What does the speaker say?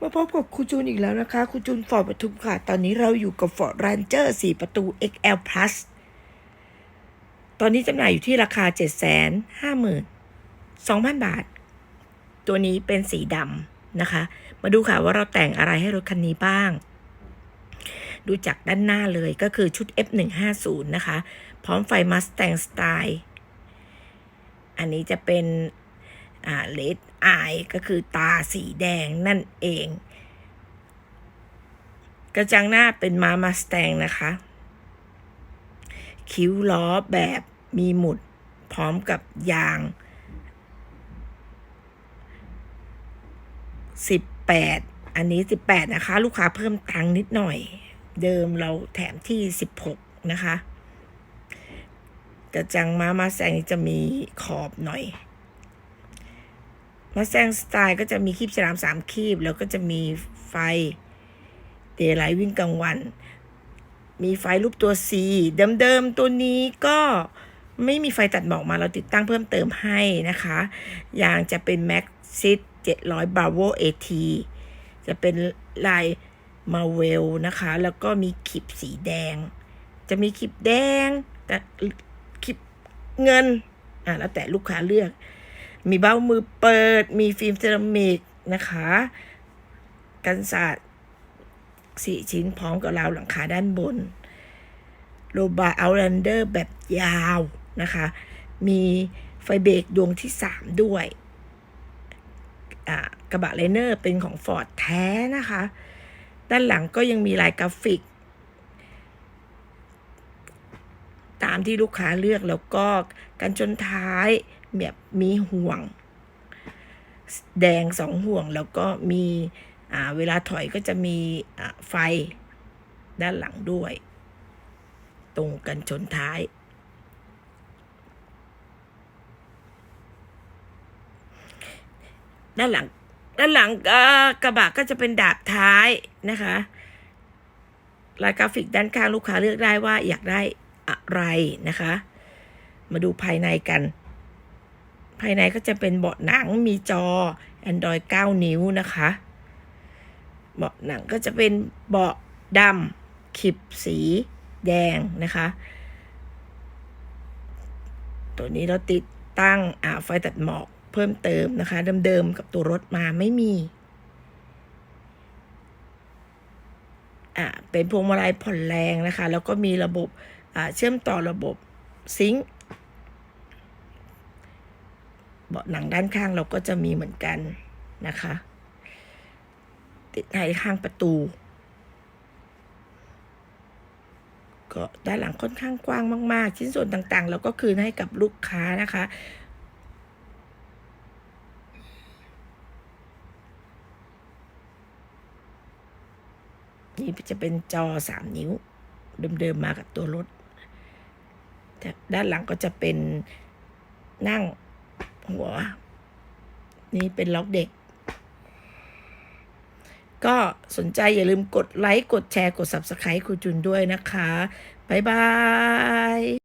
มาพบกับครูจูนอีกแล้วนะคะครูจูนฟอร์ดปทุมค่ะ ตอนนี้เราอยู่กับ Ford Ranger 4ประตู XL Plus ตอนนี้จำหน่ายอยู่ที่ราคา 7 5 2 0 0 0 บาท ตัวนี้เป็นสีดำนะคะ มาดูค่ะว่าเราแต่งอะไรให้รถคันนี้บ้าง ดูจากด้านหน้าเลยก็คือชุด F150 นะคะ พร้อมไฟ Mustang Style อันนี้จะเป็น อ่าเลดอายก็คือตาสีแดงนั่นเอง กระจังหน้าเป็นมามาสแตงนะคะ คิ้วล้อแบบมีหมุดพร้อมกับยาง 18 อันนี้ 18 นะคะ ลูกค้าเพิ่มตังค์นิดหน่อย เดิมเราแถมที่ 16 นะคะกระจังมามาแซงจะมีขอบหน่อย มาแซงสไตล์ก็จะมีคีบฉลามสามคีบ แล้วก็จะมีไฟเดไลท์วิ่งกลางวัน มีไฟรูปตัว C เดิมๆตัวนี้ก็ไม่มีไฟตัดหมอกมาเราติดตั้งเพิ่มเติมให้นะคะยางจะเป็น Max ซิต700 Bravo AT จะเป็นลายมาเวลนะคะ แล้วก็มีขีบสีแดง จะมีขีบแดงแต่ขีบเงินอะแล้วแต่ลูกค้าเลือก มีเบ้ามือเปิด มีฟิล์มเซรามิกนะคะ กันศาสตร์สี่ชิ้นพร้อมกับราวหลังคาด้านบนโรบาเอาแลนเดอร์แบบยาวนะคะ มีไฟเบรกดวงที่สามด้วย กระบะไลเนอร์เป็นของฟอร์ดแท้นะคะ ด้านหลังก็ยังมีลายกราฟิก ตามที่ลูกค้าเลือกแล้วก็กันชนท้าย แบบมีห่วง แดงสองห่วงแล้วก็มีเวลาถอยก็จะมีไฟด้านหลังด้วย ตรงกันชนท้าย ด้านหลังด้านหลังกระบะก็จะเป็นดาบท้ายนะคะลายกราฟิกด้านข้างลูกค้าเลือกได้ว่าอยากได้อะไรนะคะ มาดูภายในกัน ภายในก็จะเป็นเบาะหนังมีจอ Android 9 นิ้วนะคะ เบาะหนังก็จะเป็นเบาะดำขีบสีแดงนะคะ ตัวนี้เราติดตั้งอ่าไฟตัดหมอกเพิ่มเติมนะคะ เดิมๆกับตัวรถมาไม่มีอ่าเป็นพวงมาลัยผ่อนแรงนะคะ แล้วก็มีระบบเชื่อมต่อระบบซิงค์ เบาะหนังด้านข้างเราก็จะมีเหมือนกันนะคะ ติดให้ข้างประตู ก็ด้านหลังค่อนข้างกว้างมาก ๆ ชิ้นส่วนต่างๆ เราก็คืนให้กับลูกค้านะคะนี่จะเป็นจอสามนิ้ว เดิมๆมากับตัวรถแต่ด้านหลังก็จะเป็นนั่ง หัว นี่เป็นล็อกเด็ก ก็สนใจอย่าลืมกดไลค์ กดแชร์ กด Subscribe ครูจุนด้วยนะคะ บ๊ายบาย